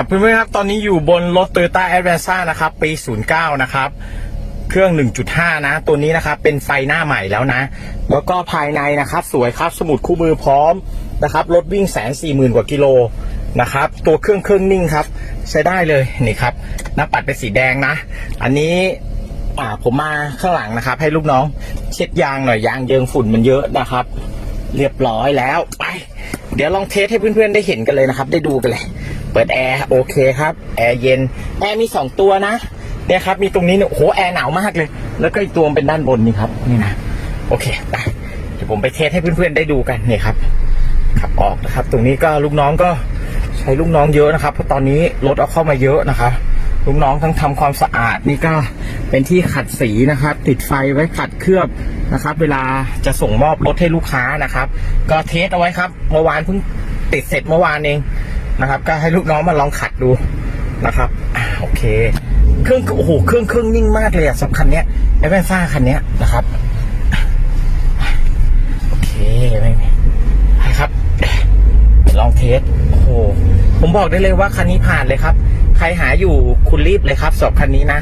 ครับเพื่อนๆครับตอนนี้อยู่บนรถ Toyota a d v a n c e นะครับ ปี 09 นะครับ เครื่อง 1.5 นะ ตัวนี้นะครับ เป็นไฟหน้าใหม่แล้วนะ แล้วก็ภายในนะครับ สวยครับสมุดคู่มือพร้อมนะครับรถวิ่งแสนสี่หมื่นกว่ากิโลนะครับ ตัวเครื่องเครื่องนิ่งครับ ใช้ได้เลยนี่ครับหน้าปัดเป็นสีแดงนะ อันนี้อ่าผมมาข้างหลังนะครับ ให้ลูกน้อง เช็ดยางหน่อยยางเยิงฝุ่นมันเยอะนะครับ เรียบร้อยแล้วไป เดี๋ยวลองเทสให้เพื่อนๆได้เห็นกันเลยนะครับ ได้ดูกันเลย เปิดแอร์โอเคครับ แอร์เย็น แอร์มีสองตัวนะ เนี่ยครับ มีตรงนี้เนี่ยโอ้โหแอร์หนาวมากเลย แล้วก็อีกตัวเป็นด้านบนนี่ครับ นี่นะ โอเคไปเดี๋ยวผมไปเทสให้เพื่อนๆได้ดูกันเนี่ยครับ ขับออกนะครับ ตรงนี้ก็ลูกน้องก็ใช้ลูกน้องเยอะนะครับ เพราะตอนนี้รถเอาเข้ามาเยอะนะครับลูกน้องทั้งทำความสะอาดนี่ก็เป็นที่ขัดสีนะครับ ติดไฟไว้ขัดเคลือบนะครับ เวลาจะส่งมอบรถให้ลูกค้านะครับ ก็เทสเอาไว้ครับ เมื่อวานเพิ่งติดเสร็จเมื่อวานเอง นะครับ ก็ให้ลูกน้องมาลองขัดดูนะครับอโอเค เครื่องโอ้โหเครื่องเครื่องนิ่งมากเลยอะสำคัญเนี้ยไอ้แว่นฟ้าคันเนี้ยนะครับโอเคไม่มีไครับลองเทสโอ้โหผมบอกได้เลยว่าคันนี้ผ่านเลยครับ ใครหาอยู่คุณรีบเลยครับสอบคันนี้นะ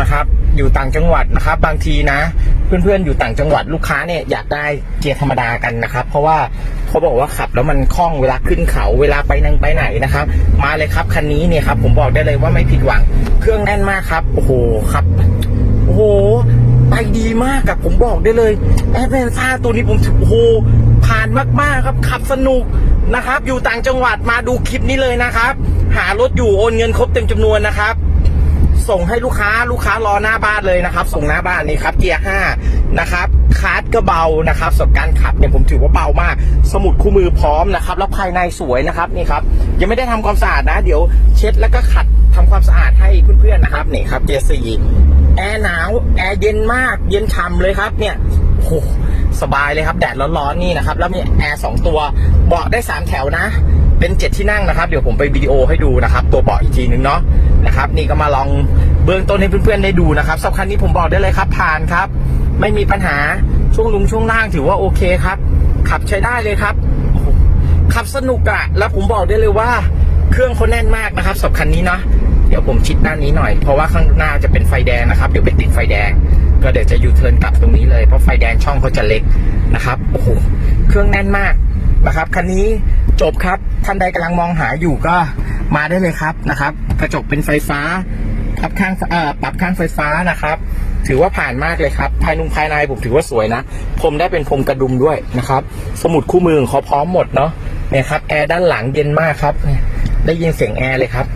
นะครับ อยู่ต่างจังหวัดนะครับ บางทีนะ เพื่อนๆอยู่ต่างจังหวัดลูกค้าเนี่ยอยากได้เกียร์ธรรมดากันนะครับ เพราะว่า เขาบอกว่าขับแล้วมันคล่องเวลาขึ้นเขาเวลาไปนั่งไปไหนนะครับ มาเลยครับคันนี้เนี่ยครับผมบอกได้เลยว่าไม่ผิดหวัง เครื่องแน่นมากครับ โอ้โหครับโอ้โหไปดีมากกับผมบอกได้เลยแอดเวนซ่าตัวนี้ผมถือโอ้โหผ่านมากๆครับขับสนุกนะครับ อยู่ต่างจังหวัดมาดูคลิปนี้เลยนะครับ หารถอยู่โอนเงินครบเต็มจำนวนนะครับส่งให้ลูกค้าลูกค้ารอหน้าบ้านเลยนะครับ ส่งหน้าบ้านนี่ครับเกียร์ห้านะครับาร์ดก็เบานะครับสำหรับการขับเนี่ยผมถือว่าเบามาก สมุดคู่มือพร้อมนะครับ แล้วภายในสวยนะครับนี่ครับยังไม่ได้ทำความสะอาดนะ เดี๋ยวเช็ดแล้วก็ขัดทำความสะอาดให้เพื่อนๆนะครับนี่ครับเกียร์สี่แอร์หนาวแอร์เย็นมาก เย็นฉ่ำเลยครับเนี่ยโอ้โหสบายเลยครับแดดร้อนๆนี่นะครับ แล้วมีแอร์สองตัวเบาะได้สามแถวนะ เป็นเจ็ดที่นั่งนะครับ เดี๋ยวผมไปวิดีโอให้ดูนะครับ ตัวเบาะอีกทีนึงเนาะนะครับ นี่ก็มาลองเบื้องต้นให้เพื่อนๆได้ดูนะครับสำหรับคันนี้ผมบอกได้เลยครับผ่านครับ ไม่มีปัญหาช่วงลุงช่วงล่างถือว่าโอเคครับ ขับใช้ได้เลยครับ ขับสนุกอะแล้วผมบอกได้เลยว่า เครื่องเขาแน่นมากนะครับสำหรับคันนี้เนาะเดี๋ยวผมชิดด้านนี้หน่อย เพราะว่าข้างหน้าจะเป็นไฟแดงนะครับ เดี๋ยวไปติดไฟแดง ก็เดี๋ยวจะยูเทิร์นกลับตรงนี้เลย เพราะไฟแดงช่องเขาจะเล็กนะครับ โอ้โห เครื่องแน่นมากนะครับ คันนี้จบครับ ท่านใดกำลังมองหาอยู่ก็มาได้เลยครับนะครับ กระจกเป็นไฟฟ้า ปรับข้างเอ่อปรับข้างไฟฟ้านะครับ ถือว่าผ่านมากเลยครับ ภายนุงภายในผมถือว่าสวยนะพรมได้เป็นพรมกระดุมด้วยนะครับ สมุดคู่มือเขาพร้อมหมดเนาะเนี่ยครับแอร์ด้านหลังเย็นมากครับได้ยินเสียงแอร์เลยครับ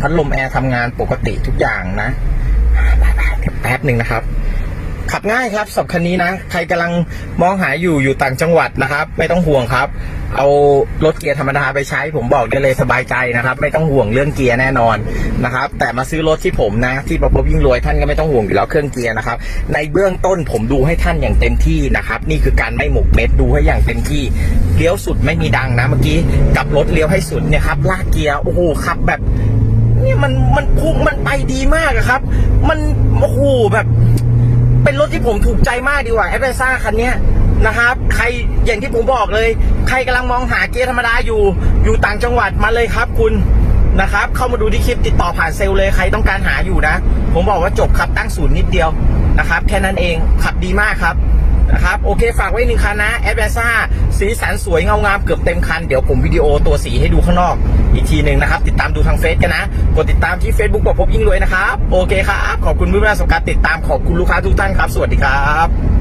พัดลมแอร์ทำงานปกติทุกอย่างนะแป๊บหนึ่งนะครับ ขับง่ายครับสับคันนี้นะ ใครกำลังมองหาอยู่อยู่ต่างจังหวัดนะครับ ไม่ต้องห่วงครับ เอารถเกียร์ธรรมดาไปใช้ ผมบอกได้เลยสบายใจนะครับ ไม่ต้องห่วงเรื่องเกียร์แน่นอนนะครับ แต่มาซื้อรถที่ผมนะ ที่ประพบยิ่งรวยท่านก็ไม่ต้องห่วงอยู่แล้วเครื่องเกียร์นะครับ ในเบื้องต้นผมดูให้ท่านอย่างเต็มที่นะครับ นี่คือการไม่หมกเม็ดดูให้อย่างเต็มที่เลี้ยวสุดไม่มีดังนะเมื่อกี้กับรถเลี้ยวให้สุดเนี่ยครับลากเกียร์โอ้โหขับแบบเนี่ยมันมันพุ่งมันไปดีมากอะครับ มันโอ้โหแบบ เป็นรถที่ผมถูกใจมากดีกว่าแอดเวซ่าคันนี้นะครับ ใครอย่างที่ผมบอกเลย ใครกำลังมองหาเกียร์ธรรมดาอยู่อยู่ต่างจังหวัดมาเลยครับคุณนะครับ เข้ามาดูที่คลิปติดต่อผ่านเซลล์เลยใครต้องการหาอยู่นะ ผมบอกว่าจบครับตั้งศูนย์นิดเดียวนะครับ แค่นั้นเองขับดีมากครับ นะครับโอเคฝากไว้หนึ่งคันนะแอดเวซ่าสีสันสวยเงางามเกือบเต็มคัน เดี๋ยวผมวิดีโอตัวสีให้ดูข้างนอก อีกทีหนึ่งนะครับ ติดตามดูทางเฟซกันนะ กดติดตามที่ Facebook บอกพบยิ่งรวยนะครับ โอเคครับ ขอบคุณเพื่อนๆสำหรับการติดตามขอบคุณลูกค้าทุกท่านครับ สวัสดีครับ